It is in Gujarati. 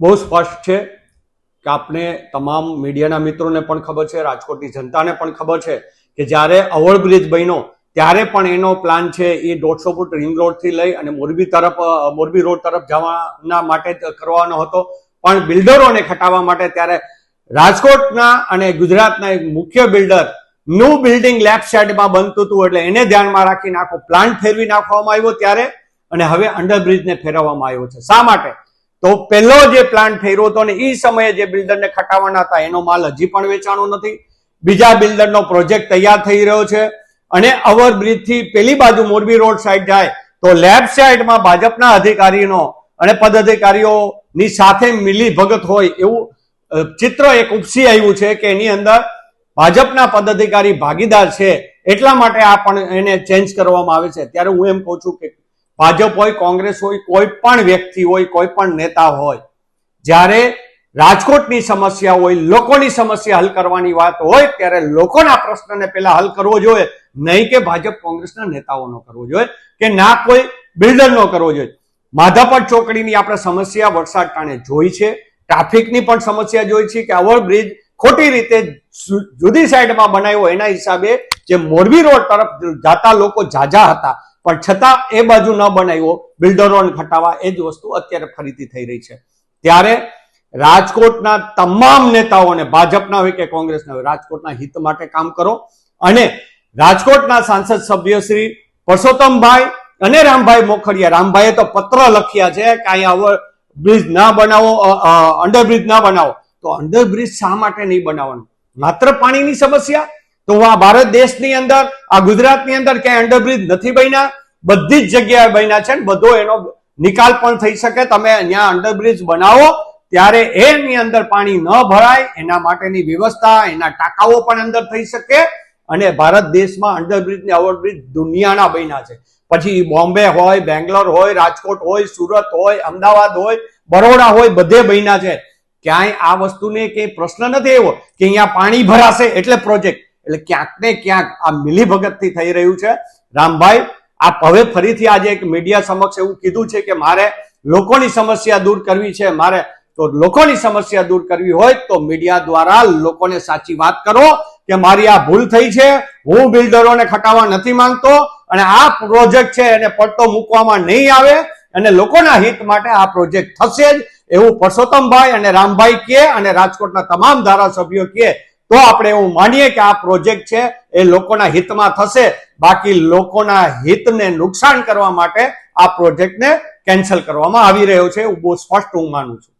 બહુ સ્પષ્ટ છે કે આપણે તમામ મીડિયાના મિત્રોને પણ ખબર છે, રાજકોટની જનતાને પણ ખબર છે કે જ્યારે ઓવરબ્રિજ બન્યો, ત્યારે પણ એનો પ્લાન છે એ દોઢસો ફૂટ રિંગ રોડથી લઈ અને મોરબી તરફ મોરબી રોડ તરફ જવાના માટે કરવાનો હતો. પણ બિલ્ડરોને ખટાવવા માટે ત્યારે રાજકોટના અને ગુજરાતના એક મુખ્ય બિલ્ડરનું બિલ્ડિંગ લેફ્ટ સાઈડમાં બનતું હતું એટલે એને ધ્યાનમાં રાખીને આખો પ્લાન્ટ ફેરવી નાખવામાં આવ્યો ત્યારે અને હવે અંડરબ્રિજને ફેરવવામાં આવ્યો છે. શા માટે? તો પહેલો જે પ્લાન્ટ ફેરવો હતો ને એ સમયે જે બિલ્ડરને ખટાવવાના હતા, એનો માલ હજી પણ વેચાણો નથી. બીજા બિલ્ડરનો પ્રોજેક્ટ તૈયાર થઈ રહ્યો છે અને ઓવરબ્રિજથી પેલી બાજુ મોરબી રોડ સાઈડ જાય તો લેફ્ટ સાઈડમાં ભાજપના અધિકારીનો અને પદાધિકારીઓની સાથે મિલી ભગત હોય એવું ચિત્ર એક ઉપસી આવ્યું છે કે એની અંદર ભાજપના પદાધિકારી ભાગીદાર છે એટલા માટે આ પણ એને ચેન્જ કરવામાં આવે છે. ત્યારે હું એમ કહું છું કે ભાજપ હોય, કોંગ્રેસ હોય, કોઈ પણ વ્યક્તિ હોય, કોઈ પણ નેતા હોય, જ્યારે રાજકોટની સમસ્યા હોય, લોકોની સમસ્યા હલ કરવાની વાત હોય, ત્યારે લોકોના પ્રશ્નને પહેલા હલ કરવો જોઈએ. નહીં કે ભાજપ કોંગ્રેસના નેતાઓનો કરવો જોઈએ, કે ના કોઈ બિલ્ડરનો કરવો જોઈએ. માધાપર ચોકડીની આપણે સમસ્યા વરસાદ ટાણે જોઈ છે. ટ્રાફિકની પણ સમસ્યા જોઈ છે કે ઓવરબ્રિજ ખોટી રીતે જુદી સાઈડમાં બનાવ્યો. એના હિસાબે જે મોરબી રોડ તરફ જાતા લોકો જાજા હતા. પણ છતાં એ બાજુ ન બનાવ્યો, બિલ્ડરોને ખટાવા એ જ વસ્તુ અત્યારે ફરીથી થઈ રહી છે. ત્યારે રાજકોટના તમામ નેતાઓને, ભાજપના હોય કે કોંગ્રેસના હોય, રાજકોટના હિત માટે કામ કરો અને રાજકોટના સાંસદ સભ્ય શ્રી પરસોત્તમભાઈ અને રામભાઈ મોખડિયા રામભાઈએ તો પત્ર લખ્યા છે કે અહીંયા હવે બ્રિજ ના બનાવો અંડરબ્રિજ ના બનાવો. તો અંડરબ્રિજ શા માટે નહીં બનાવવાનું? માત્ર પાણીની સમસ્યા? તો આ ભારત દેશની અંદર, આ ગુજરાતની અંદર ક્યાંય અંડરબ્રિજ નથી બન્યા? બધી જ જગ્યાએ બન્યા છે બધો એનો નિકાલ પણ થઈ શકે. તમે અહીંયા અંડરબ્રિજ બનાવો, ત્યારે એની અંદર પાણી ન ભરાય, એના માટેની વ્યવસ્થા, એના ટાંકાઓ પણ અંદર થઈ શકે અને ભારત દેશમાં અંડરબ્રિજ ને ઓવરબ્રિજ દુનિયાના બન્યા છે. પછી બોમ્બે હોય, બેંગ્લોર હોય, રાજકોટ હોય, સુરત હોય, અમદાવાદ હોય, બરોડા હોય, બધે બન્યા છે. ક્યાંય આ વસ્તુને કે પ્રશ્ન નથી એવો કે અહીંયા પાણી ભરાશે એટલે પ્રોજેક્ટ. એટલે ક્યાંક ને ક્યાંક આ મિલીભગતથી થઈ રહ્યું છે. રામભાઈ આપ હવે ફરીથી આજે એક મીડિયા સમક્ષ એવું કીધું છે કે મારે લોકોની સમસ્યા દૂર કરવી છે, મારે તો લોકોની સમસ્યા દૂર કરવી હોય તો મીડિયા દ્વારા લોકોને સાચી વાત કરો કે મારી આ ભૂલ થઈ છે, હું બિલ્ડરોને ખટાવવા નથી માંગતો અને આ પ્રોજેક્ટ છે એને પડતો મૂકવામાં નહીં આવે અને લોકોના હિત માટે આ પ્રોજેક્ટ થશે જ એવું પરસોત્તમભાઈ અને રામભાઈ કે અને રાજકોટના તમામ ધારાસભ્યો કે તો આપણે એવું માનીએ કે આ પ્રોજેક્ટ છે, એ લોકોના હિતમાં થશે. બાકી લોકોના હિતને નુકસાન કરવા માટે આ પ્રોજેક્ટને કેન્સલ કરવામાં આવી રહ્યો છે એવું બહુ સ્પષ્ટ હું માનું છું.